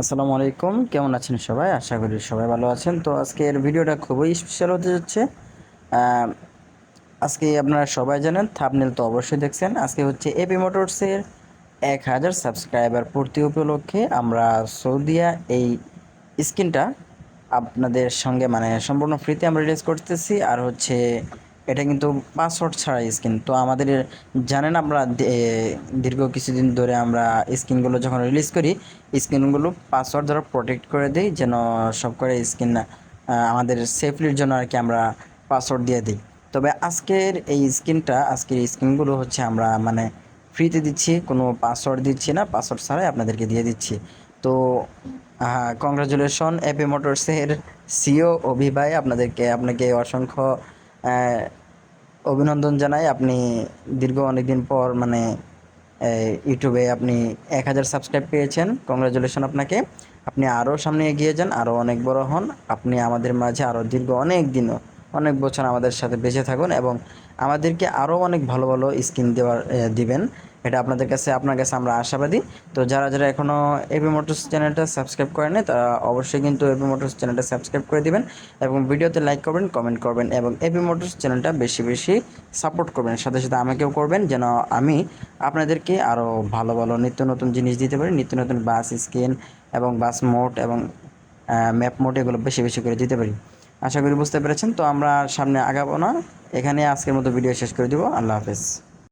আসসালামু আলাইকুম। কেমন আছেন সবাই? আশা করি সবাই ভালো আছেন। তো আজকের ভিডিওটা খুবই স্পেশাল হতে যাচ্ছে। আজকে আপনারা সবাই জানেন থাপনেল তো অবশ্যই দেখছেন। আজকে হচ্ছে এপি মোটরসের এক হাজার সাবস্ক্রাইবার পূর্তি উপলক্ষে আমরা সৌদিয়া এই স্কিনটা আপনাদের সঙ্গে মানে সম্পূর্ণ ফ্রিতে আমরা রিলিজ করতেছি। আর হচ্ছে এটা কিন্তু পাসওয়ার্ড ছাড়া স্কিন তো আমাদের জানেন আমরা দীর্ঘ কিছুদিন ধরে আমরা স্কিনগুলো যখন রিলিজ করি স্কিনগুলো পাসওয়ার্ড দ্বারা প্রোটেক্ট করে দিই, যেন সব করে স্কিন আমাদের সেফলির জন্য আর কি আমরা পাসওয়ার্ড দিয়ে দিই। তবে আজকের এই স্কিনটা আজকের স্কিনগুলো হচ্ছে আমরা মানে ফ্রিতে দিচ্ছি, কোনো পাসওয়ার্ড দিচ্ছি না পাসওয়ার্ড ছাড়াই আপনাদেরকে দিয়ে দিচ্ছি। তো কংগ্রাচুলেশন এপি মোটরসের সিও অভি ভাই আপনাদেরকে, আপনাকে অসংখ্য অভিনন্দন জানাই। আপনি দীর্ঘ অনেকদিন পর মানে ইউটিউবে আপনি এক হাজার সাবস্ক্রাইব পেয়েছেন। কংগ্রাচুলেশন আপনাকে। আপনি আরও সামনে এগিয়ে যান আরও অনেক বড় হন। আপনি আমাদের মাঝে আরও দীর্ঘ অনেক দিনও অনেক বছর আমাদের সাথে বেঁচে থাকুন এবং আমাদেরকে আরও অনেক ভালো ভালো স্কিম দেওয়ার দিবেন। এটা আপনাদের কাছে, আপনার কাছে আমরা আশাবাদী। তো যারা যারা এখনও এবি মোটরস চ্যানেলটা সাবস্ক্রাইব করেনি তারা অবশ্যই কিন্তু এপি মোটরস চ্যানেলটা সাবস্ক্রাইব করে দিবেন এবং ভিডিওতে লাইক করবেন, কমেন্ট করবেন এবং এপি মোটরস চ্যানেলটা বেশি বেশি সাপোর্ট করবেন। সাথে সাথে আমাকেও করবেন যেন আমি আপনাদেরকে আরও ভালো ভালো নিত্য নতুন জিনিস দিতে পারি, নিত্য নতুন বাস স্কিন এবং বাস মোট এবং ম্যাপ মোড এগুলো বেশি বেশি করে দিতে পারি। আশা করি বুঝতে পেরেছেন। তো আমরা সামনে আগাবো না। এখানে আজকের মতো ভিডিও শেষ করে দিব। আল্লাহ হাফেজ।